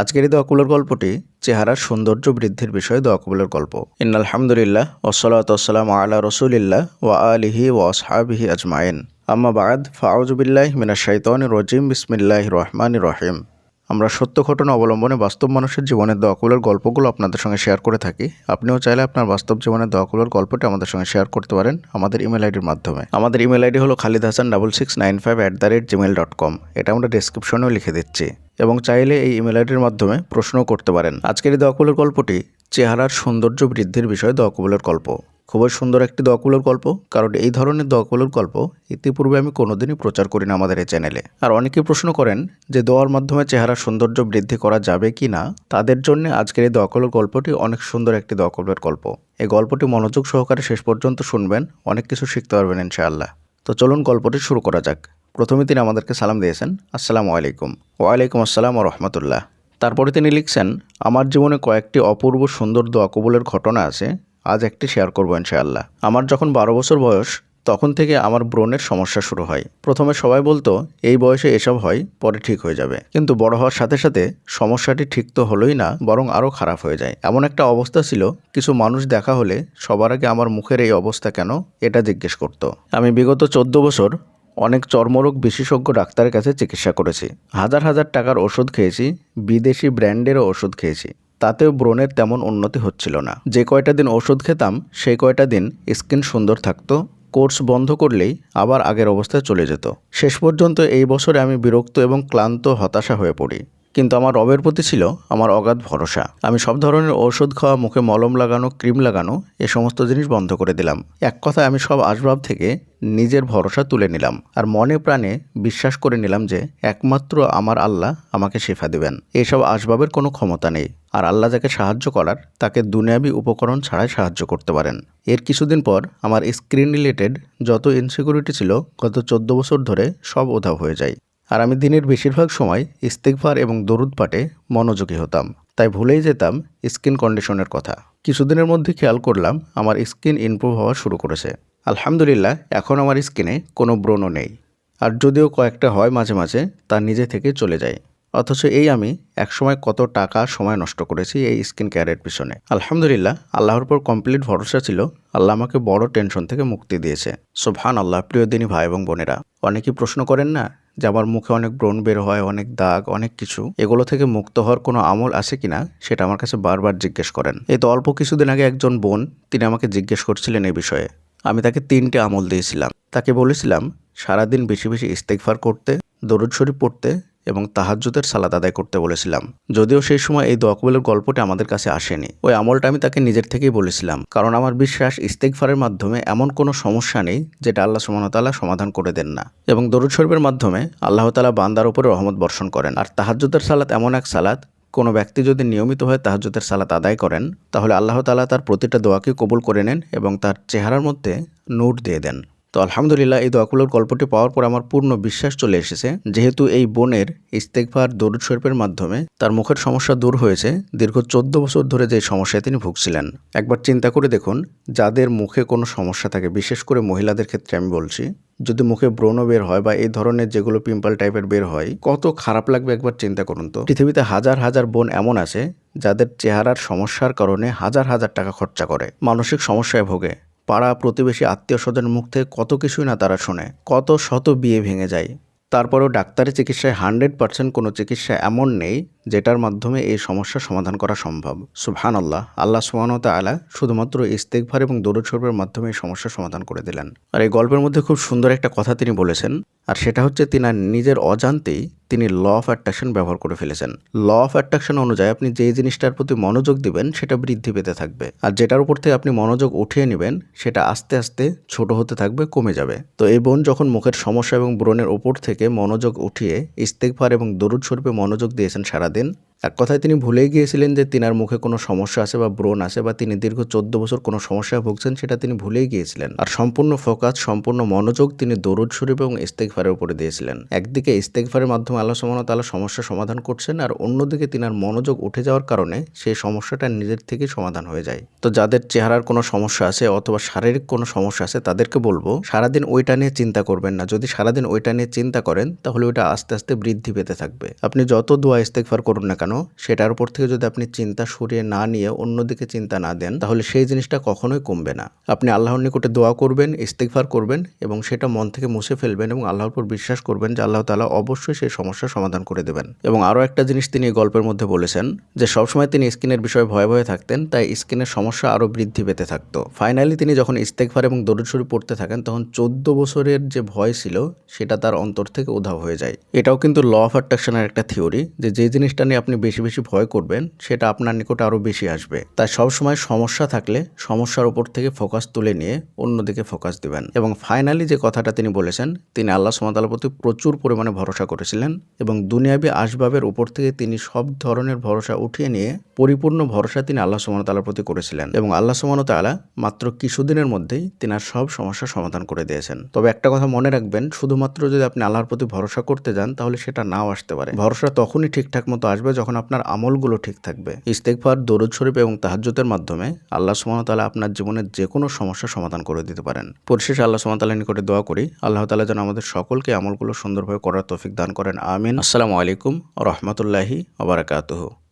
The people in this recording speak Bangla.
আজকের এই দোয়াকুলের গল্পটি চেহারার সৌন্দর্য বৃদ্ধির বিষয়ে দোয়াকুলের গল্প। ইন আলহামদুলিল্লাহ ওসলাত ওসালাম আল্লাহ রসুলিল্লাহ ওয়া আলিহি ওয়াসহাবিহি আজমাইন। আম্মাবাদ বাদ ফাউজুবিল্লাহ মিনা শাইতন রজিম বিসমিল্লাহ রহমান রহিম। আমরা সত্য ঘটনা অবলম্বনে বাস্তব মানুষের জীবনের দোয়াকুলের গল্পগুলো আপনাদের সঙ্গে শেয়ার করে থাকি। আপনিও চাইলে আপনার বাস্তব জীবনের দোয়াকুলের গল্পটি আমাদের সঙ্গে শেয়ার করতে পারেন আমাদের ইমেল আইডির মাধ্যমে। আমাদের ইমেল আইডি হলো Khalid Hasan double six nine five at the rate Gmail dot com এটা আমরা ডিসক্রিপশনেও লিখে দিচ্ছি। এবং চাইলে এই ইমেল আইডির মাধ্যমে প্রশ্নও করতে পারেন। আজকের এই দোয়াকুলের গল্পটি চেহারার সৌন্দর্য বৃদ্ধির বিষয়ে দোয়াকুলের গল্প। খুবই সুন্দর একটি দোয়াকুলের গল্প। কারণ এই ধরনের দোয়াকুলের গল্প ইতিপূর্বে আমি কোনোদিনই প্রচার করি না আমাদের এই চ্যানেলে আর অনেকেই প্রশ্ন করেন যে দোয়ার মাধ্যমে চেহারার সৌন্দর্য বৃদ্ধি করা যাবে কি না? তাদের জন্য আজকের এই দোয়াকুলের গল্পটি অনেক সুন্দর একটি দোয়াকুলের গল্প। এই গল্পটি মনোযোগ সহকারে শেষ পর্যন্ত শুনবেন, অনেক কিছু শিখতে পারবেন ইনশাআল্লাহ। তো চলুন গল্পটি শুরু করা যাক। প্রথমে তিনি আমাদেরকে সালাম দিয়েছেন, আসসালামু আলাইকুম। ওয়ালাইকুম আসসালাম রহমতুল্লাহ। তারপরে তিনি লিখছেন, আমার জীবনে কয়েকটি অপূর্ব সুন্দর দোয়া কবুলের ঘটনা আছে আজ একটি শেয়ার করব ইনশাআল্লাহ। আমার যখন বারো বছর বয়স, তখন থেকে আমার ব্রণের সমস্যা শুরু হয়। প্রথমে সবাই বলতো, এই বয়সে এসব হয়, পরে ঠিক হয়ে যাবে। কিন্তু বড় হওয়ার সাথে সাথে সমস্যাটি ঠিক তো হলোই না, বরং আরও খারাপ হয়ে যায়। এমন একটা অবস্থা ছিল, কিছু মানুষ দেখা হলে সবার আগে আমার মুখের এই অবস্থা কেন, এটা জিজ্ঞেস করত। আমি বিগত চোদ্দ বছর অনেক চর্মরোগ বিশেষজ্ঞ ডাক্তারের কাছে চিকিৎসা করেছি। হাজার হাজার টাকার ওষুধ খেয়েছি, বিদেশি ব্র্যান্ডেরও ওষুধ খেয়েছি। তাতেও ব্রণের তেমন উন্নতি হচ্ছিল না। যে কয়টা দিন ওষুধ খেতাম, সেই কয়টা দিন স্কিন সুন্দর থাকতো, কোর্স বন্ধ করলেই আবার আগের অবস্থায় চলে যেত। শেষ পর্যন্ত এই বছরে আমি বিরক্ত এবং ক্লান্ত, হতাশা হয়ে পড়ি। কিন্তু আমার রবের প্রতি ছিল আমার অগাধ ভরসা। আমি সব ধরনের ঔষধ খাওয়া, মুখে মলম লাগানো, ক্রিম লাগানো, এ সমস্ত জিনিস বন্ধ করে দিলাম। এক কথায় আমি সব আসবাব থেকে নিজের ভরসা তুলে নিলাম আর মনে প্রাণে বিশ্বাস করে নিলাম যে একমাত্র আমার আল্লাহ আমাকে শেফা দেবেন। এইসব আসবাবের কোনো ক্ষমতা নেই আর আল্লাহ যাকে সাহায্য করার, তাকে দুনিয়াবি উপকরণ ছাড়াই সাহায্য করতে পারেন। এর কিছুদিন পর আমার স্ক্রিন রিলেটেড যত ইনসিকিউরিটি ছিল, গত চোদ্দ বছর ধরে সব উধাও হয়ে যায়। আর আমি দিনের বেশিরভাগ সময় ইস্তেকভার এবং দরুদ পাটে মনোযোগী হতাম। তাই ভুলেই যেতাম স্কিন কন্ডিশনের কথা। কিছুদিনের মধ্যে খেয়াল করলাম আমার স্কিন ইমপ্রুভ হওয়া শুরু করেছে। আলহামদুলিল্লাহ, এখন আমার স্কিনে কোনো ব্রণও নেই। আর যদিও কয়েকটা হয় মাঝে মাঝে, তা নিজে থেকে চলে যায়। অথচ এই আমি একসময় কত টাকা সময় নষ্ট করেছি এই স্কিন কেয়ারের পিছনে। আলহামদুলিল্লাহ, আল্লাহর উপর কমপ্লিট ভরসা ছিল, আল্লাহ আমাকে বড় টেনশন থেকে মুক্তি দিয়েছে। সোভান আল্লাহ প্রিয় দিনী ভাই এবং বোনেরা, অনেকেই প্রশ্ন করেন না যে আমার মুখে অনেক ব্রণ বের হয়, অনেক দাগ, অনেক কিছু, এগুলো থেকে মুক্ত হওয়ার কোনো আমল আছে কিনা সেটা আমার কাছে বারবার জিজ্ঞেস করেন। এই তো অল্প কিছুদিন আগে একজন বোন, তিনি আমাকে জিজ্ঞেস করছিলেন এই বিষয়ে। আমি তাকে তিনটে আমল দিয়েছিলাম। তাকে বলেছিলাম, সারাদিন বেশি বেশি ইস্তেকফার করতে, দরুদ শরীফ পড়তে এবং তাহাজ্জুদের সালাদ আদায় করতে বলেছিলাম। যদিও সেই সময় এই দোয়াকবুলের গল্পটি আমাদের কাছে আসেনি। ওই আমলটা আমি তাকে নিজের থেকেই বলেছিলাম, কারণ আমার বিশ্বাস ইস্তেকফারের মাধ্যমে এমন কোনো সমস্যা নেই যেটা আল্লাহ সুমনতাল্লাহ সমাধান করে দেন না। এবং দরুদ শরীফের মাধ্যমে আল্লাহ তালা বান্দার উপরে রহমত বর্ষণ করেন। আর তাহাজ্জুদের সালাত এমন এক সালাদ কোনো ব্যক্তি যদি নিয়মিত হয়ে তাহাজ্জুদের সালাত আদায় করেন, তাহলে আল্লাহ তালা তার প্রতিটা দোয়াকে কবুল করে নেন এবং তার চেহারার মধ্যে নোট দিয়ে দেন। তো আলহামদুলিল্লাহ এই দোয়াকুলোর গল্পটি পাওয়ার পর আমার পূর্ণ বিশ্বাস চলে এসেছে। যেহেতু এই বোনের ইস্তেকভার দরুদ শরীফের মাধ্যমে তার মুখের সমস্যা দূর হয়েছে, দীর্ঘ চোদ্দ বছর ধরে যে সমস্যায় তিনি ভুগছিলেন। একবার চিন্তা করে দেখুন, যাদের মুখে কোনো সমস্যা থাকে, বিশেষ করে মহিলাদের ক্ষেত্রে আমি বলছি, যদি মুখে ব্রণ বের হয় বা এই ধরনের যেগুলো পিম্পল টাইপের বের হয়, কত খারাপ লাগবে একবার চিন্তা করুন তো। পৃথিবীতে হাজার হাজার বোন এমন আছে, যাদের চেহারার সমস্যার কারণে হাজার হাজার টাকা খরচা করে, মানসিক সমস্যায় ভোগে। পাড়া প্রতিবেশী আত্মীয় স্বজনের মুখ থেকে কত কিছুই না তারা শোনে, কত শত বিয়ে ভেঙে যায়। তারপরেও ডাক্তারি চিকিৎসায় হান্ড্রেড পার্সেন্ট কোনো চিকিৎসা এমন নেই যেটার মাধ্যমে এই সমস্যার সমাধান করা সম্ভব। সুবহান আল্লাহ আল্লাহ সুবাহত আলা শুধুমাত্র ইস্তেকভার এবং দরুদ মাধ্যমে এই সমস্যার সমাধান করে দিলেন। আর এই গল্পের মধ্যে খুব সুন্দর একটা কথা তিনি বলেছেন, আর সেটা হচ্ছে তিনি নিজের অজান্তেই তিনি ল অফ অ্যাট্রাকশন ব্যবহার করে ফেলেছেন। ল অফ অ্যাট্রাকশন অনুযায়ী আপনি যে জিনিসটার প্রতি মনোযোগ দিবেন, সেটা বৃদ্ধি পেতে থাকবে। আর যেটার উপর থেকে আপনি মনোযোগ উঠিয়ে নেবেন, সেটা আস্তে আস্তে ছোট হতে থাকবে, কমে যাবে। তো এই বোন যখন মুখের সমস্যা এবং ব্রণের উপর থেকে মনোযোগ উঠিয়ে ইস্তেকভার এবং দরুদ স্বরূপে মনোযোগ দিয়েছেন সারাদিন এক কথায় তিনি ভুলেই গিয়েছিলেন যে তিনার মুখে কোনো সমস্যা আছে বা ব্রণ আছে বা তিনি দীর্ঘ চোদ্দ বছর কোনো সমস্যায় ভুগছেন, সেটা তিনি ভুলেই গিয়েছিলেন। আর সম্পূর্ণ ফোকাস, সম্পূর্ণ মনোযোগ তিনি দরুদ শরীফ এবং ইস্তেকফারের উপরে দিয়েছিলেন। একদিকে ইস্তেকফারের মাধ্যমে আল্লাহ ওয়া তাআলা সমস্যা সমাধান করছেন আর অন্যদিকে তিনার মনোযোগ উঠে যাওয়ার কারণে সেই সমস্যাটা নিজের থেকে সমাধান হয়ে যায়। তো যাদের চেহারার কোনো সমস্যা আছে অথবা শারীরিক কোনো সমস্যা আছে তাদেরকে বলব, সারাদিন ওইটা নিয়ে চিন্তা করবেন না। যদি সারাদিন ওইটা নিয়ে চিন্তা করেন, তাহলে ওইটা আস্তে আস্তে বৃদ্ধি পেতে থাকবে। আপনি যত দোয়া ইস্তেকফার করুন না কেন পাঠানো সেটার উপর থেকে যদি আপনি চিন্তা সরিয়ে না নিয়ে অন্যদিকে চিন্তা না দেন, তাহলে সেই জিনিসটা কখনোই কমবে না। আপনি আল্লাহর নিকটে দোয়া করবেন ইস্তেকফার করবেন এবং সেটা মন থেকে মুছে ফেলবেন এবং আল্লাহর উপর বিশ্বাস করবেন যে আল্লাহ তালা অবশ্যই সেই সমস্যার সমাধান করে দেবেন। এবং আরও একটা জিনিস তিনি গল্পের মধ্যে বলেছেন যে, সবসময় তিনি স্কিনের বিষয়ে ভয়ে ভয়ে থাকতেন, তাই স্কিনের সমস্যা আরও বৃদ্ধি পেতে থাকতো। ফাইনালি তিনি যখন ইস্তেকফার এবং দরুদ শরীফ পড়তে থাকেন, তখন চোদ্দ বছরের যে ভয় ছিল, সেটা তার অন্তর থেকে উধাও হয়ে যায়। এটাও কিন্তু ল অফ অ্যাট্রাকশনের একটা থিওরি যে যে জিনিসটা নিয়ে আপনি বেশি বেশি ভয় করবেন, সেটা আপনার নিকট আরও বেশি আসবে। তাই সবসময় সমস্যা থাকলে সমস্যার উপর থেকে ফোকাস তুলে নিয়ে অন্যদিকে ফোকাস দিবেন। এবং ফাইনালি যে কথাটা তিনি বলেছেন, তিনি আল্লাহ সুমতালার প্রতি প্রচুর পরিমাণে ভরসা করেছিলেন এবং দুনিয়াবি আসবাবের উপর থেকে তিনি সব ধরনের ভরসা উঠিয়ে নিয়ে পরিপূর্ণ ভরসা তিনি আল্লাহ সুমতালার প্রতি করেছিলেন। এবং আল্লাহ সুমতালা মাত্র কিছুদিনের মধ্যেই তিনার সব সমস্যার সমাধান করে দিয়েছেন। তবে একটা কথা মনে রাখবেন, শুধুমাত্র যদি আপনি আল্লাহর প্রতি ভরসা করতে যান, তাহলে সেটা নাও আসতে পারে। ভরসা তখনই ঠিকঠাক মতো আসবে যখন আপনার আমলগুলো ঠিক থাকবে। ইস্তেকফার দরুদ শরীফ এবং তাহাজ্যতের মাধ্যমে আল্লাহ সুমতালা আপনার জীবনের যে কোনো সমস্যার সমাধান করে দিতে পারেন। পরিশেষে আল্লাহ সুমতালার নিকটে দোয়া করি, আল্লাহ তালা যেন আমাদের সকলকে আমলগুলো সুন্দরভাবে করার তৌফিক দান করেন, আমিন। আসসালামু আলাইকুম রহমতুল্লাহি আবরাকাতুহু